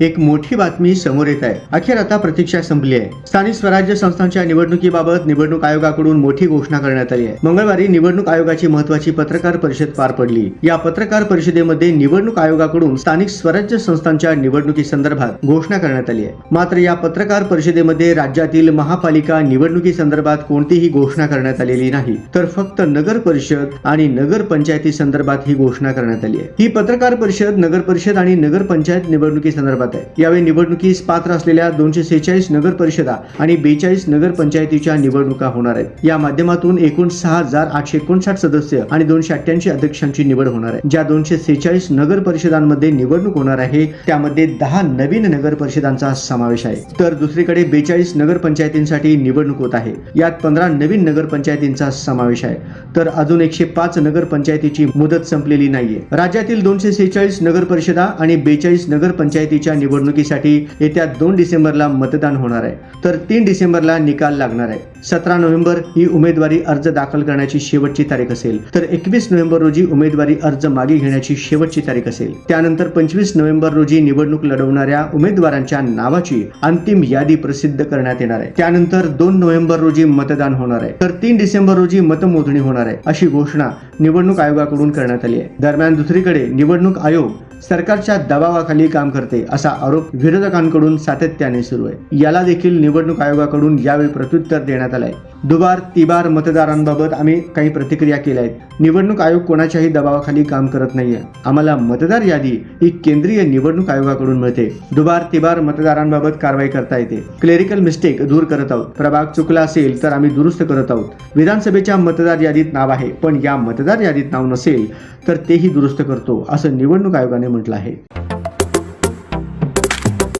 एक मोठी बातमी समोर येत आहे. अखेर आता प्रतीक्षा संपली आहे. स्थानिक स्वराज्य संस्थांच्या निवडणुकीबाबत निवडणूक आयोगाकडून मोठी घोषणा करण्यात आली आहे. मंगळवारी निवडणूक आयोगाची महत्वाची पत्रकार परिषद पार पडली. या पत्रकार परिषदेमध्ये निवडणूक आयोगाकडून स्थानिक स्वराज्य संस्थांच्या निवडणुकी संदर्भात घोषणा करण्यात आली आहे. मात्र या पत्रकार परिषदेमध्ये राज्यातील महापालिका निवडणुकी संदर्भात कोणतीही घोषणा करण्यात आलेली नाही. तर फक्त नगर परिषद आणि नगर पंचायती संदर्भात ही घोषणा करण्यात आली आहे. ही पत्रकार परिषद नगर परिषद आणि नगर पंचायत निवडणुकी जात आहे. यावेळी निवडणुकीस पात्र असलेल्या दोनशे सेहेचाळीस नगर परिषदा आणि बेचाळीस नगर पंचायतीच्या निवडणुका होणार आहेत. या माध्यमातून एकूण सहा हजार आठशे एकोणसाठ सदस्य आणि दोनशे अठ्ठ्याऐंशी अध्यक्षांची निवड होणार आहे. ज्या दोनशे सेहेचाळीस नगर परिषदांमध्ये निवडणूक होणार आहे त्यामध्ये दहा नवीन नगर परिषदांचा समावेश आहे. तर दुसरीकडे बेचाळीस नगर पंचायतींसाठी निवडणूक होत आहे. यात पंधरा नवीन नगर पंचायतींचा समावेश आहे. तर अजून एकशे पाच नगर पंचायतीची मुदत संपलेली नाहीये. राज्यातील दोनशे सेहेचाळीस नगर परिषदा आणि बेचाळीस नगर पंचायतीच्या निवडणुकीसाठी येत्या दोन डिसेंबरला मतदान होणार आहे. तर तीन डिसेंबरला निकाल लागणार आहे. सतरा नोव्हेंबर ही उमेदवारी अर्ज दाखल करण्याची शेवटची तारीख असेल. तर एकवीस नोव्हेंबर रोजी उमेदवारी अर्ज मागे घेण्याची शेवटची तारीख असेल. त्यानंतर पंचवीस नोव्हेंबर रोजी निवडणूक लढवणाऱ्या उमेदवारांच्या नावाची अंतिम यादी प्रसिद्ध करण्यात येणार आहे. त्यानंतर दोन नोव्हेंबर रोजी मतदान होणार आहे. तर तीन डिसेंबर रोजी मतमोजणी होणार आहे अशी घोषणा निवडणूक आयोगाकडून करण्यात आली आहे. दरम्यान दुसरीकडे निवडणूक आयोग सरकारच्या दबावाखाली काम करते असा असा आरोप विरोधकांकडून सातत्याने सुरू आहे. याला देखील निवडणूक आयोगाकडून यावेळी प्रत्युत्तर देण्यात आलंय. दुबार तिबार मतदारांबाबत आम्ही काही प्रतिक्रिया केल्या आहेत. निवडणूक आयोग कोणाच्याही दबावाखाली काम करत नाहीये. आम्हाला मतदार यादी ही केंद्रीय निवडणूक आयोगाकडून मिळते. दुबार तिबार मतदारांबाबत कारवाई करता येते. क्लेरिकल मिस्टेक दूर करत आहोत. प्रभाग चुकला असेल तर आम्ही दुरुस्त करत आहोत. विधानसभेच्या मतदार यादीत नाव आहे. पण या मतदार यादीत नाव नसेल तर तेही दुरुस्त करतो असं निवडणूक आयोगाने म्हटलं आहे.